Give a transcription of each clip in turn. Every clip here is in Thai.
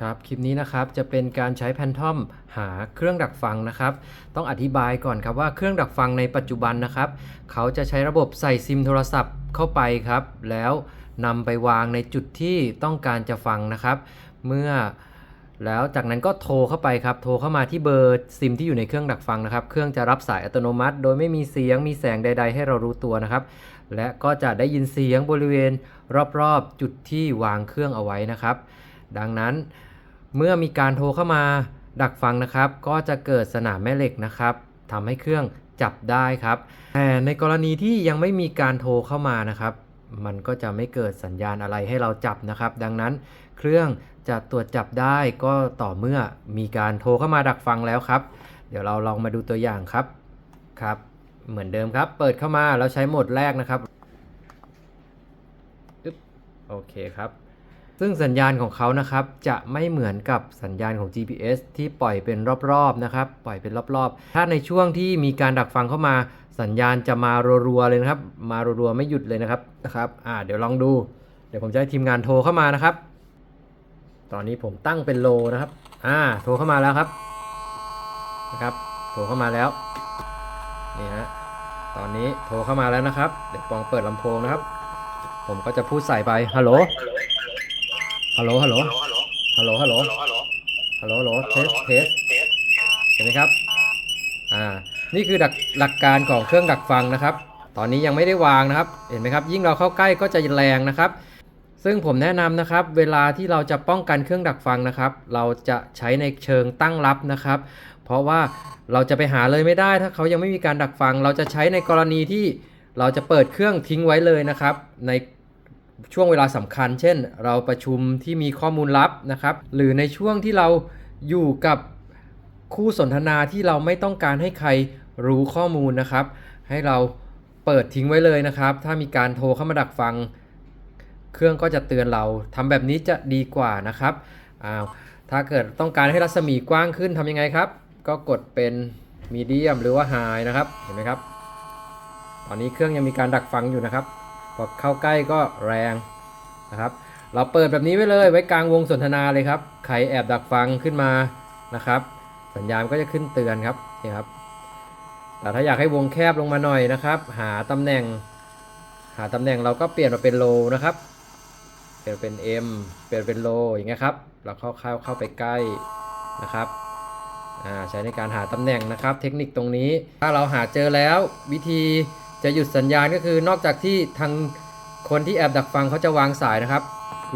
ครับคลิปนี้นะครับจะเป็นการใช้แพนทอมหาเครื่องดักฟังนะครับ ต้องอธิบายก่อนครับว่าเครื่องดักฟังในปัจจุบันนะครับ เขาจะใช้ระบบใส่ซิมโทรศัพท์เข้าไปครับ แล้วนำไปวางในจุดที่ต้องการจะฟังนะครับ เมื่อแล้วจากนั้นก็โทรเข้าไปครับ โทรเข้ามาที่เบอร์ซิมที่อยู่ในเครื่องดักฟังนะครับ เครื่องจะรับสายอัตโนมัติ โดยไม่มีเสียงมีแสงใด ๆ ให้เรารู้ตัวนะครับ และก็จะได้ยินเสียงบริเวณรอบๆ จุดที่วางเครื่องเอาไว้นะครับ ดังนั้น เมื่อมีการโทรเข้ามาดักฟังนะครับ ก็จะเกิดสนามแม่เหล็กนะครับทำให้เครื่องจับได้ครับแต่ในกรณีที่ยังไม่มีการโทรเข้ามานะครับ มันก็จะไม่เกิดสัญญาณอะไรให้เราจับนะครับ ดังนั้นเครื่องจะตรวจจับได้ก็ต่อเมื่อมีการโทรเข้ามาดักฟังแล้วครับ เดี๋ยวเราลองมาดูตัวอย่างครับครับ เหมือนเดิมครับ เปิดเข้ามาแล้วใช้โหมดแรกนะครับอึ๊บโอเคครับ ซึ่งสัญญาณของเขานะครับจะไม่เหมือนกับสัญญาณของ GPS ที่ปล่อยเป็นรอบๆนะครับ ปล่อยเป็นรอบๆ ถ้าในช่วงที่มีการดักฟังเข้ามา สัญญาณจะมารัวๆเลยนะครับ มารัวๆไม่หยุดเลยนะครับนะครับอ่าเดี๋ยวลองดู เดี๋ยวผมจะให้ทีมงานโทรเข้ามานะครับ ตอนนี้ผมตั้งเป็นโลนะครับอ่าโทรเข้ามาแล้วครับนะครับ โทรเข้ามาแล้วนี่ฮะตอนนี้โทรเข้ามาแล้วนะครับ เดี๋ยวปองเปิดลำโพงนะครับ ผมก็จะพูดใส่ไปฮัลโหล ฮัลโหล ฮัลโหล ฮัลโหล ฮัลโหล ฮัลโหล ฮัลโหล เทส เทส เห็นไหมครับ อ่า นี่คือดักหลักการของเครื่องดักฟังนะครับ ตอนนี้ยังไม่ได้วางนะครับ เห็นไหมครับ ยิ่งเราเข้าใกล้ก็จะแรงนะครับ ซึ่งผมแนะนำนะครับ เวลาที่เราจะป้องกันเครื่องดักฟังนะครับ เราจะใช้ในเชิงตั้งรับนะครับ เพราะว่าเราจะไปหาเลยไม่ได้ ถ้าเขายังไม่มีการดักฟัง เราจะใช้ในกรณีที่เราจะเปิดเครื่องทิ้งไว้เลยนะครับ ใน ช่วงเวลาสำคัญ เช่น เราประชุมที่มีข้อมูลลับนะครับ หรือในช่วงที่เราอยู่กับคู่สนทนาที่เราไม่ต้องการให้ใครรู้ข้อมูลนะครับ ให้เราเปิดทิ้งไว้เลยนะครับ ถ้ามีการโทรเข้ามาดักฟัง เครื่องก็จะเตือนเราทำแบบนี้จะดีกว่านะครับอ้าวถ้าเกิดต้องการให้รัศมีกว้างขึ้นทำยังไงครับ ก็กดเป็นมีเดียมหรือว่าไฮนะครับ เห็นไหมครับ ตอนนี้เครื่องยังมีการดักฟังอยู่นะครับ พอเข้าใกล้ก็แรงนะครับ เราเปิดแบบนี้ไว้เลย ไว้กลางวงสนทนาเลยครับ ใครแอบดักฟังขึ้นมานะครับ สัญญาณก็จะขึ้นเตือนครับนี่ครับ แต่ถ้าอยากให้วงแคบลงมาหน่อยนะครับ หาตำแหน่ง หาตำแหน่งเราก็เปลี่ยนมาเป็นโลนะครับ เปลี่ยนเป็น M เปลี่ยนเป็นโลอย่างเงี้ยครับ เราเข้าเข้าเข้าไปใกล้นะครับอ่าใช้ในการหาตำแหน่งนะครับ เทคนิคตรงนี้ ถ้าเราหาเจอแล้ววิธี จะหยุดสัญญาณก็คือนอกจากที่ทางคนที่แอบดักฟังเขาจะวางสายนะครับ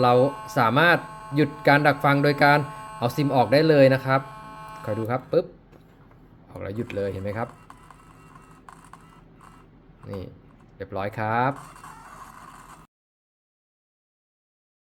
เราสามารถหยุดการดักฟังโดยการเอาซิมออกได้เลยนะครับคอยดูครับปุ๊บออกแล้วหยุดเลยเห็นไหมครับ นี่เรียบร้อยครับ